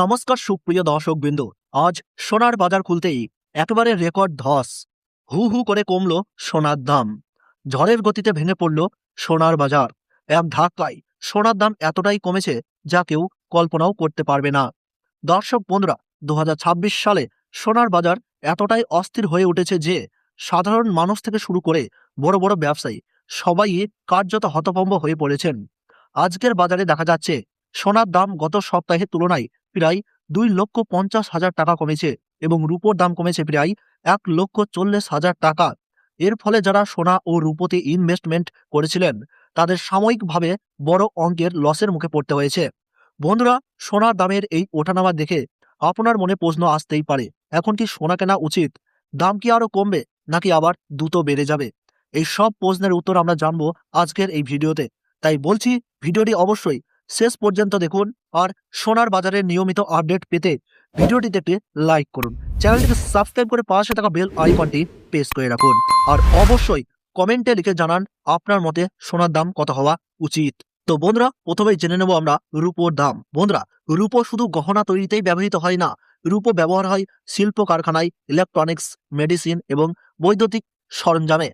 নমস্কার সুপ্রিয় দর্শক বিন্দু আজ সোনার বাজার খুলতেই একেবারে রেকর্ড ধস। হু হু করে কমল সোনার দাম। ঝড়ের গতিতে ভেঙে পড়ল সোনার বাজার। এক ধাক্কায় সোনার দাম এতটাই কমেছে যা কেউ কল্পনাও করতে পারবে না। দর্শক বন্ধুরা দু হাজার ছাব্বিশ সালে সোনার বাজার এতটাই অস্থির হয়ে উঠেছে যে সাধারণ মানুষ থেকে শুরু করে বড় বড় ব্যবসায়ী সবাই কার্যত হতভম্ব হয়ে পড়েছেন। আজকের বাজারে দেখা যাচ্ছে সোনার দাম গত সপ্তাহের তুলনায় প্রায় দুই লক্ষ পঞ্চাশ হাজার টাকা কমেছে এবং রূপোর দাম কমেছে প্রায় এক লক্ষ চল্লিশ হাজার টাকা। এর ফলে যারা সোনা ও রূপোতে ইনভেস্টমেন্ট করেছিলেন, তাদের সাময়িকভাবে বড় অঙ্কের লসের মুখে পড়তে হয়েছে। বন্ধুরা, সোনার দামের এই ওঠানামা দেখে আপনার মনে প্রশ্ন আসতেই পারে, এখন কি সোনা কেনা উচিত? দাম কি আরও কমবে, নাকি আবার দ্রুত বেড়ে যাবে? এই সব প্রশ্নের উত্তর আমরা জানব আজকের এই ভিডিওতে। তাই বলছি, ভিডিওটি অবশ্যই শেষ পর্যন্ত দেখুন আর সোনার বাজারের নিয়মিত আপডেট পেতে ভিডিওটিতে একটি লাইক করুন। চ্যানেলটিকে সাবস্ক্রাইব করে পাশে থাকা বেল আইকনটি প্রেস করে রাখুন। আর অবশ্যই কমেন্টে লিখে জানান আপনার মতে সোনার দাম কত হওয়া উচিত। তো বন্ধুরা, প্রথমেই জেনে নেব আমরা রূপোর দাম। বন্ধুরা, রূপো শুধু গহনা তৈরিতেই ব্যবহৃত হয় না। রূপো ব্যবহার হয় শিল্প কারখানায় ইলেকট্রনিক্স মেডিসিন এবং বৈদ্যুতিক সরঞ্জামে।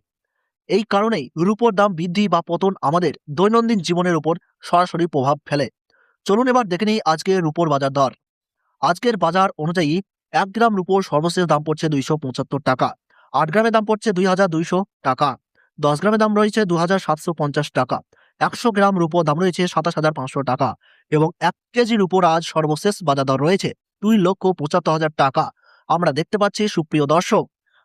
এই কারণেই রূপোর দাম বৃদ্ধি বা পতন আমাদের দৈনন্দিন জীবনের উপর সরাসরি প্রভাব ফেলে। চলুন এবার দেখে নিই আজকের রূপোর বাজার দর। আজকের বাজার অনুযায়ী এক গ্রাম রূপোর সর্বশেষ দাম পড়ছে দুইশো পঁচাত্তর টাকা, আট গ্রামের দাম পড়ছে দুই হাজার দুইশো টাকা, দশ গ্রামের দাম রয়েছে দু হাজার সাতশো পঞ্চাশ টাকা, একশো গ্রাম রূপোর দাম রয়েছে সাতাশ হাজার পাঁচশো টাকা এবং এক কেজি রূপোর আজ সর্বশেষ বাজার দর রয়েছে দুই লক্ষ পঁচাত্তর হাজার টাকা। আমরা দেখতে পাচ্ছি সুপ্রিয় দর্শক,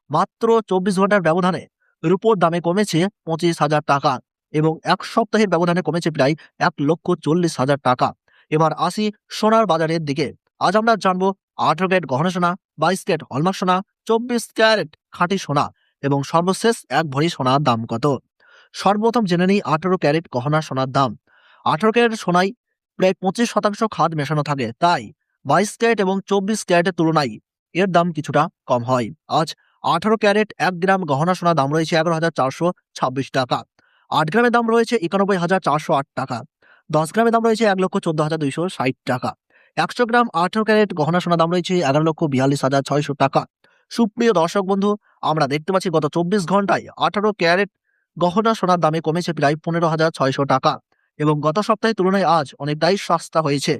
মাত্র চব্বিশ ঘণ্টার ব্যবধানে রূপোর দামে কমেছে পঁচিশ হাজার টাকা এবং এক সপ্তাহের ব্যবধানে কমেছে প্রায় এক লক্ষ চল্লিশ হাজার টাকা। এবার আসি সোনার বাজারের দিকে। আজ আমরা জানব আঠারো ক্যারেট গহনা সোনা, বাইশ ক্যারেট হলমার্ক সোনা, চব্বিশ ক্যারেট খাঁটি সোনা এবং সর্বশেষ এক ভরি সোনার দাম কত? সর্বপ্রথম জেনে নিই আঠারো ক্যারেট গহনা সোনার দাম। আঠারো ক্যারেট সোনায় প্রায় পঁচিশ শতাংশ খাদ মেশানো থাকে, তাই বাইশ ক্যারেট এবং চব্বিশ ক্যারেটের তুলনায় এর দাম কিছুটা কম হয়। আজ আঠারো ক্যারেট, এক গ্রাম গহনা সোনা দাম রয়েছে এগারো হাজার চারশো ছাব্বিশ টাকা। আট গ্রামের দাম রয়েছে একানব্বই হাজার চারশো আট টাকা। দশ গ্রামের দাম রয়েছে এক লক্ষ চোদ্দ হাজার দুইশো ষাট টাকা। একশো গ্রাম আঠারো ক্যারেট গহনা সোনা দাম রয়েছে এগারো লক্ষ বিয়াল্লিশ হাজার ছয়শো টাকা। সুপ্রিয় দর্শক বন্ধু, আমরা দেখতে পাচ্ছি গত চব্বিশ ঘন্টায় আঠারো ক্যারেট গহনা সোনার দামে কমেছে প্রায় পনেরো হাজার ছয়শো টাকা এবং গত সপ্তাহের তুলনায় আজ অনেকটাই সস্তা হয়েছে,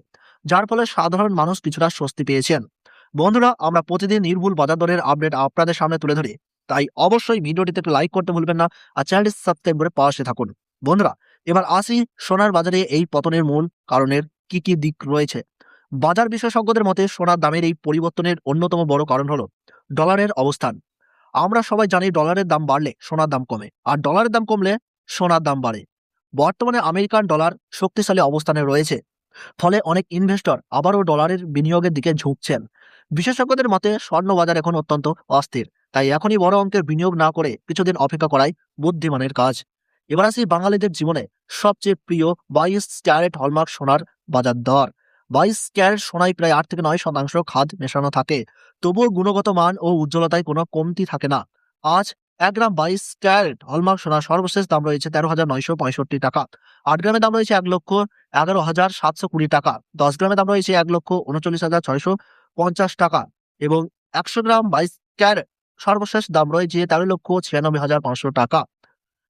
যার ফলে সাধারণ মানুষ কিছুটা স্বস্তি পেয়েছেন। বন্ধুরা, আমরা প্রতিদিন নির্ভুল বাজার দরের আপডেট আপনাদের সামনে তুলে ধরি। তাই অবশ্যই ভিডিওটিতে একটু লাইক করতে ভুলবেন না আর চ্যানেলটি সাবস্ক্রাইব করে পাশে থাকুন। বন্ধুরা, এবার আসি সোনার বাজারে এই পতনের মূল কারণের কি কি দিক রয়েছে। বাজার বিশেষজ্ঞদের মতে সোনার দামের এই পরিবর্তনের অন্যতম বড় কারণ হলো ডলারের অবস্থান। আমরা সবাই জানি ডলারের দাম বাড়লে সোনার দাম কমে আর ডলারের দাম কমলে সোনার দাম বাড়ে। বর্তমানে আমেরিকান ডলার শক্তিশালী অবস্থানে রয়েছে, ফলে অনেক ইনভেস্টর আবারও ডলারের বিনিয়োগের দিকে ঝুঁকছেন। বিশেষজ্ঞদের মতে স্বর্ণ বাজার এখন অত্যন্ত অস্থির। তাই এখনই বড় অঙ্কের বিনিয়োগ না করে কিছুদিন অপেক্ষা করাই বুদ্ধিমানের কাজ। এবার আসি বাঙালিদের জীবনে সবচেয়ে প্রিয় বাইশ ক্যারেট হলমার্ক সোনার বাজার দর। বাইশ ক্যারেট সোনায় প্রায় আট থেকে নয় শতাংশ খাদ মেশানো থাকে। তবুও গুণগত মান ও উজ্জ্বলতায় কোনো কমতি থাকে না। আজ এক গ্রাম বাইশ ক্যারেট হলমার্ক সোনার সর্বশেষ দাম রয়েছে তেরো হাজার নয়শো পঁয়ষট্টি টাকা। আট গ্রামের দাম রয়েছে এক লক্ষ এগারো হাজার সাতশো কুড়ি টাকা। দশ গ্রামের দাম রয়েছে এক লক্ষ উনচল্লিশ হাজার ছয়শো পঞ্চাশ টাকা এবং একশো গ্রাম বাইশ ক্যারেট সর্বশেষ দাম রয়েছে তেরো লক্ষ ছিয়ানব্বই হাজার পাঁচশো টাকা।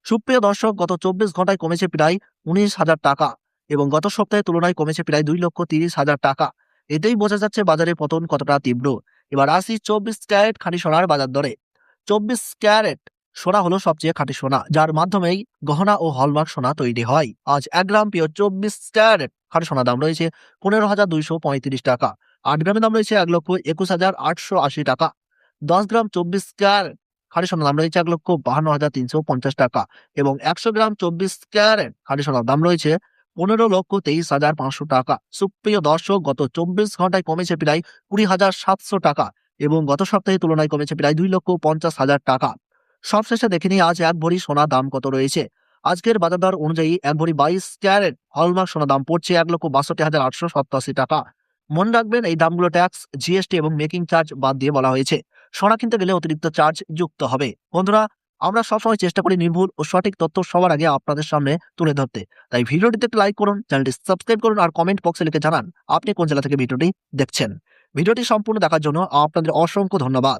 সুপ্রিয় দর্শক, গত চব্বিশ ঘন্টায় কমেছে প্রায় উনিশ হাজার টাকা এবং গত সপ্তাহের তুলনায় কমেছে প্রায় দুই লক্ষ তিরিশ হাজার টাকা। এতেই বোঝা যাচ্ছে বাজারে পতন কতটা তীব্র। এবার আসি চব্বিশ ক্যারেট খাঁটি সোনার বাজার দরে। চব্বিশ ক্যারেট সোনা হলো সবচেয়ে খাঁটি সোনা, যার মাধ্যমেই গহনা ও হলমার্ক সোনা তৈরি হয়। আজ এক গ্রাম পিও চব্বিশ ক্যারেট খাঁটি সোনা দাম রয়েছে পনেরো হাজার দুইশো পঁয়ত্রিশ টাকা। আট গ্রামের দাম রয়েছে এক লক্ষ একুশ হাজার আটশো আশি টাকা। দশ গ্রাম চব্বিশ ক্যারেট খাঁটি সোনার দাম রয়েছে এক লক্ষ বাহান্ন হাজার তিনশো পঞ্চাশ টাকা এবং একশো গ্রাম চব্বিশ ক্যারেট খাঁটি সোনার দাম রয়েছে পনেরো লক্ষ তেইশ হাজার পাঁচশো টাকা। সুপ্রিয় দর্শক, গত চব্বিশ ঘন্টায় কমেছে প্রায় কুড়ি হাজার সাতশো টাকা এবং গত সপ্তাহের তুলনায় কমেছে প্রায় দুই লক্ষ পঞ্চাশ হাজার টাকা। সবশেষে দেখে নিই, আজ এক ভরি সোনা দাম কত রয়েছে। আজকের বাজার দর অনুযায়ী এক ভরি বাইশ ক্যারেট হলমার্ক সোনা দাম পড়ছে এক লক্ষ বাষট্টি হাজার আটশো সপ্তাশি টাকা। মনে রাখবেন, এই দামগুলো ট্যাক্স জিএসটি এবং মেকিং চার্জ বাদ দিয়ে বলা হয়েছে। সোনা কিনতে গেলে অতিরিক্ত চার্জ যুক্ত হবে। বন্ধুরা, আমরা সবসময় চেষ্টা করি নির্ভুল ও সঠিক তথ্য সবার আগে আপনাদের সামনে তুলে ধরতে। তাই ভিডিওটিতে একটু লাইক করুন চ্যানেলটি সাবস্ক্রাইব করুন আর কমেন্ট বক্সে লিখে জানান, আপনি কোন জেলা থেকে ভিডিওটি দেখছেন। ভিডিওটি সম্পূর্ণ দেখার জন্য আপনাদের অসংখ্য ধন্যবাদ।